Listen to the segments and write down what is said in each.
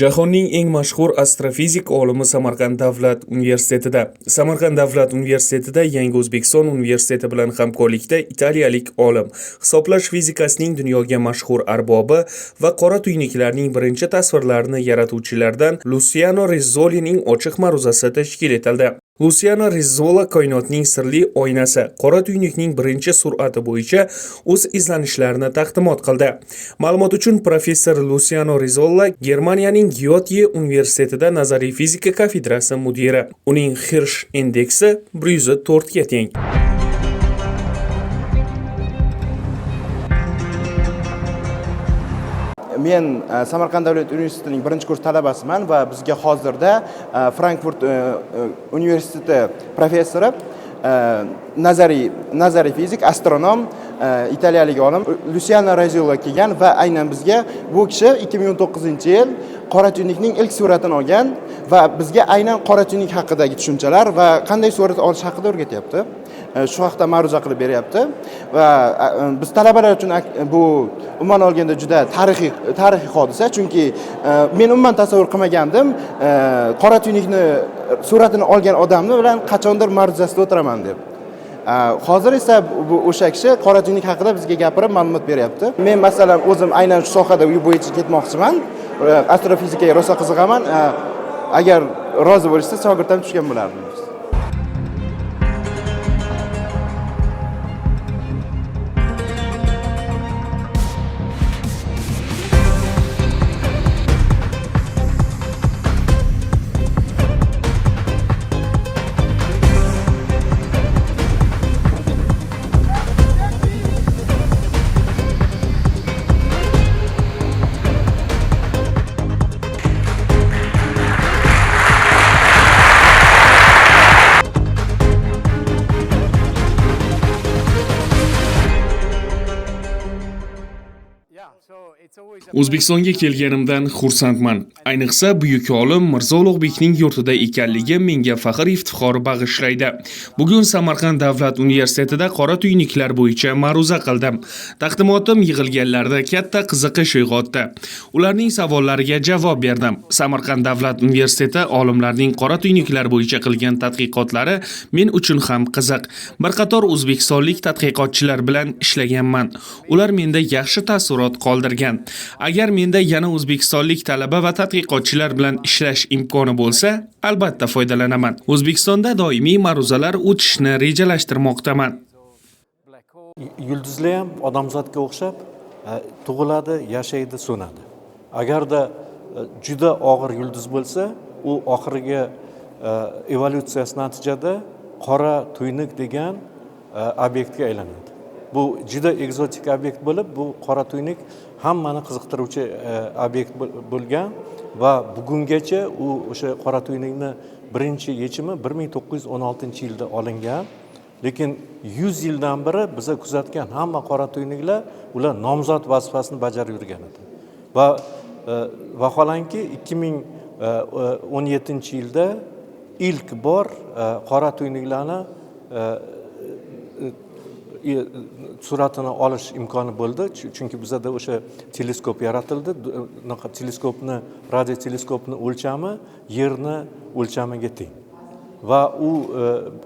Jahonning eng mashhur astrofizik olimi Samarqand davlat universitetida. Samarqand davlat universitetida Yangi O'zbekiston universiteti bilan hamkorlikda italiyalik olim, hisoblash fizikasining dunyoga mashhur arbobi va qora tuynuklarning birinchi tasvirlarini yaratuvchilardan Luciano Rizzolining ochiq ma'ruzasi tashkil etildi. Luciano Rizzola koinotning sirli oynasi qora tuynukning birinchi sur'ati bo'yicha o'z izlanishlarini taqdimot qildi. Ma'lumot uchun professor Luciano Rizzola Germaniyaning Gyotye universitetida nazariy fizika kafedrasi mudiri. Uning Hirsch indeksi 104 ga teng. Men e, samarqand davlat universitetining birinchi kurs talabasiman va bizga hozirda e, frankfurt e, universiteti professori nazariy nazariy fizik astronom italiyalik olim lusiano raziola kelgan va aynan bizga bu kishi 2019 yil qora tuynukning ilk suratini olgan va bizga aynan qora tuynuk haqidagi tushunchalar va qanday surat olish haqida o'rgatyapti. Shu haqida ma'ruza qilib beryapti va biz talabalar uchun bu umuman olganda juda tarixiy tarixiy hodisa chunki e, men umuman tasavvur qilmagandim e, qora tuynukni suratini olgan odamni bilan qachondir ma'ruzasida o'tiraman deb. E, hozir esa bu o'sha kishi qora tuynuk haqida bizga gapirib ma'lumot beryapti. Men masalan o'zim aynan shu sohada bo'yicha ketmoqchiman. Astrofizikaga rosa qiziqaman agar rozi bo'lishsa shogirdam tushgan bo'lardim. O'zbekistonga kelganimdan xursandman. Ayniqsa buyuk olim Mirzo Ulug'bekning yurtida ekanligi menga faxr iftixor bag'ishlaydi. Bugun Samarqand davlat universitetida qora tuynuklar bo'yicha ma'ruza qildim. Taqdimotim yig'ilganlarda katta qiziqish uyg'otdi. Ularning savollariga javob berdim. Samarqand davlat universiteti olimlarining qora tuynuklar bo'yicha qilgan tadqiqotlari men uchun ham qiziq. Bir qator o'zbekistonlik tadqiqotchilar bilan ishlaganman. Ular menda yaxshi taassurot qoldirgan. Agar menda yana o'zbekistonlik talaba va tadqiqotchilar bilan ishlash imkoni bo'lsa, albatta foydalanaman. O'zbekistonda doimiy ma'ruzalar o'tishni rejalashtirmoqdaman. yulduzlar ham odamzodga o'xshab e, tug'iladi yashaydi so'nadi agarda e, juda og'ir yulduz bo'lsa u oxirgi e, evolyutsiyasi natijada qora tuynuk degan obyektga aylanadi bu juda ekzotik obyekt bo'lib bu qora tuynuk hammani qiziqtiruvchi e, obyekt bo'lgan va bugungacha u o'sha qora tuynukni birinchi yechimi bir ming to'qqiz yuz o'n oltinchi yilda olingan. Lekin yuz yildan beri biza kuzatgan hamma qora tuynuklar ular nomzod vazifasini bajarib yurgan edi. Va e, vaholanki ikki ming e, o'n yettinchi yilda ilk bor qora tuynuklarni Э, suratini olish imkoni bo'ldi. Chunki bizada o'sha teleskop yaratildi. E, unaqa teleskopni radio teleskopni o'lchami yerni o'lchamiga teng. Va u e,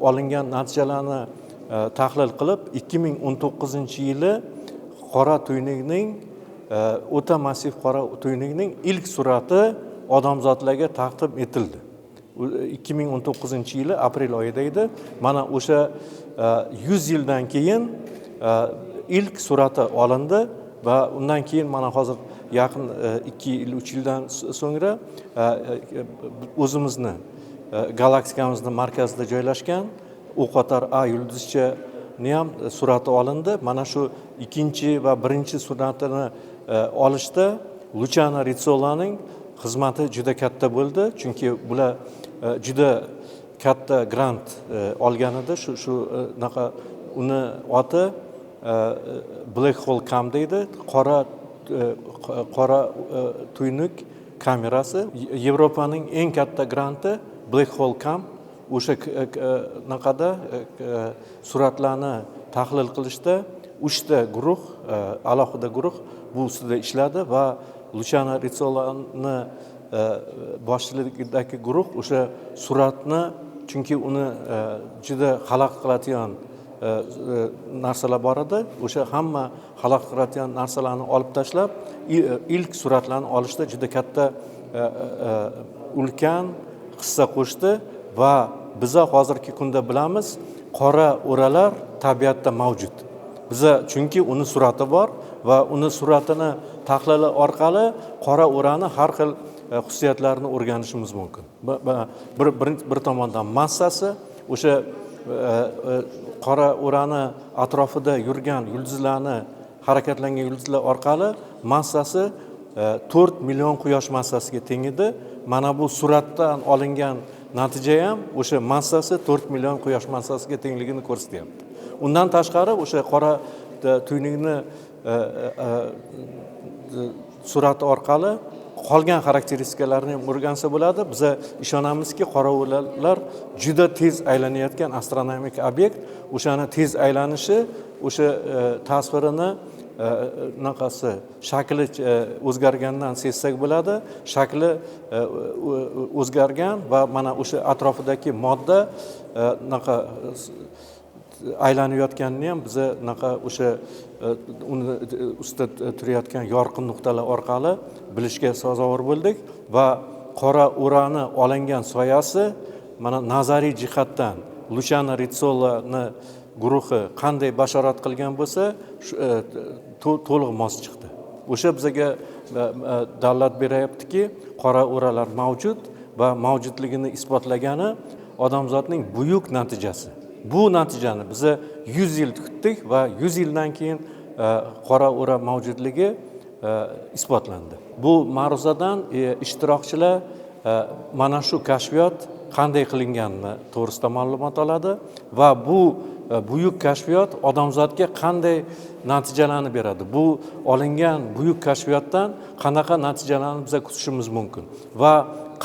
olingan natijalarni e, tahlil qilib ikki ming o'n to'qqizinchi yili qora tuynukning o'ta massiv qora tuynukning ilk surati odamzodlarga taqdim etildi. Ikki ming o'n to'qqizinchi yili aprel oyida edi. Mana o'sha e, yuz yildan keyin e, ilk surati olindi va undan keyin mana hozir yaqin e, ikki yil uch yildan so'ngra o'zimizni galaktikamizni markazida joylashgan o'qotar a yulduzchani ham surati olindi. Mana shu ikkinchi va birinchi suratini olishda luchana ritsolaning xizmati juda katta bo'ldi. Chunki bular Э, juda katta grant э, olgan edi shu shunaqa э, uni oti black hole cam deydi qora e, qora e, tuynuk kamerasi. Yevropaning eng katta granti black hole cam o'sha e, naqada suratlarni tahlil qilishda uchta guruh alohida guruh bu ustida ishladi va luchana ritsolani Э, boshchiligidagi guruh o'sha suratni chunki uni э, juda xalaqit qiladigan э, e, narsalar bor edi o'sha hamma xalaqit qiladigan narsalarni olib tashlab e, ilk suratlarni olishda juda katta e, ulkan hissa qo'shdi va biza hozirgi kunda bilamiz qora o'ralar tabiatda mavjud. Biza chunki uni surati bor va uni suratini tahlili orqali qora o'rani har xil E, xususiyatlarini o'rganishimiz mumkin. Bir, bir, bir tomondan massasi o'sha e, e, qora o'rani atrofida yurgan yulduzlarni harakatlangan yulduzlar orqali massasi to'rt million quyosh massasiga teng edi mana bu suratdan olingan natija ham o'sha massasi to'rt million quyosh massasiga tengligini ko'rsatyapti. Undan tashqari o'sha qora tuynukni surati orqali qolgan xarakteristikalarni ham o'rgansa bo'ladi. Biza ishonamizki qorovullar juda tez aylanayotgan astronomik obyekt. O'shani tez aylanishi o'sha e, tasvirini e, anaqasi shakli e, o'zgargandan sezsak bo'ladi. Shakli o'zgargan va mana o'sha atrofidagi modda anaqa aylanayotganini ham biza unaqa o'sha e, uni e, ustida e, turayotgan yorqin nuqtalar orqali bilishga sazovor bo'ldik va qora o'rani olingan soyasi mana nazariy jihatdan luchano ritsolani guruhi qanday bashorat qilgan bo'lsa to'liq mos chiqdi. O'sha bizaga e, beryaptiki qora o'ralar mavjud va mavjudligini isbotlagani odamzodning buyuk natijasi. Bu natijani biza yuz yil kutdik va yuz yildan keyin e, qora o'ra mavjudligi e, isbotlandi. Bu ma'ruzadan e, ishtirokchilar mana shu kashfiyot qanday qilinganini to'g'risida ma'lumot oladi va bu buyuk kashfiyot odamzodga qanday natijalarni beradi? Bu olingan buyuk kashfiyotdan qanaqa natijalarni biza kutishimiz mumkin? Va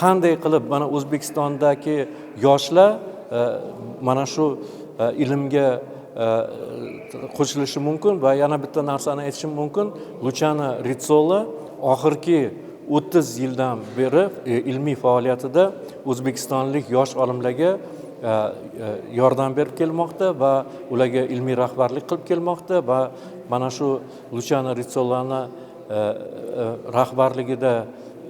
qanday qilib mana o'zbekistondagi yoshlar Э, mana shu э, ilmga э, qo'shilishi mumkin va yana bitta narsani aytishim mumkin. Luchano ritsola oxirgi o'ttiz yildan beri e, ilmiy faoliyatida o'zbekistonlik yosh olimlarga e, e, yordam berib kelmoqda va ularga ilmiy rahbarlik qilib kelmoqda va mana shu luchano ritsolani rahbarligida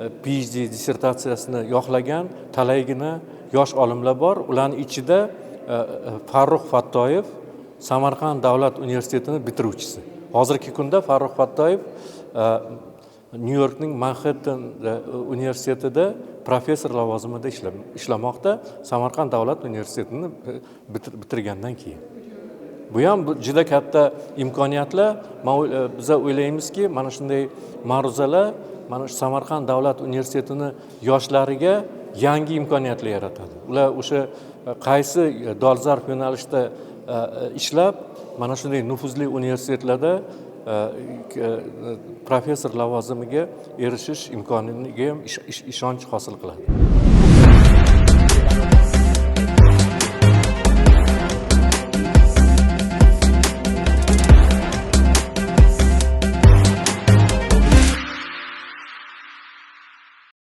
Э, phd dissertatsiyasini yoqlagan talaygina yosh olimlar bor. Ularni ichida e, e, farruh fattoyev samarqand davlat universitetini bitiruvchisi. Hozirgi kunda farruh fattoyev e, nyu yorkning manxetten universitetida professor lavozimida ishlamoqda. Samarqand davlat universitetini bitirgandan keyin. Bu ham juda katta imkoniyatlar. Man e, biza o'ylaymizki mana shunday ma'ruzalar mana shu samarqand davlat universitetini yoshlariga yangi imkoniyatlar yaratadi. Ular o'sha e, qaysi e, dolzarb yo'nalishda ishlab mana shunday nufuzli universitetlarda professor lavozimiga erishish imkoniga ham ishonch hosil qiladi.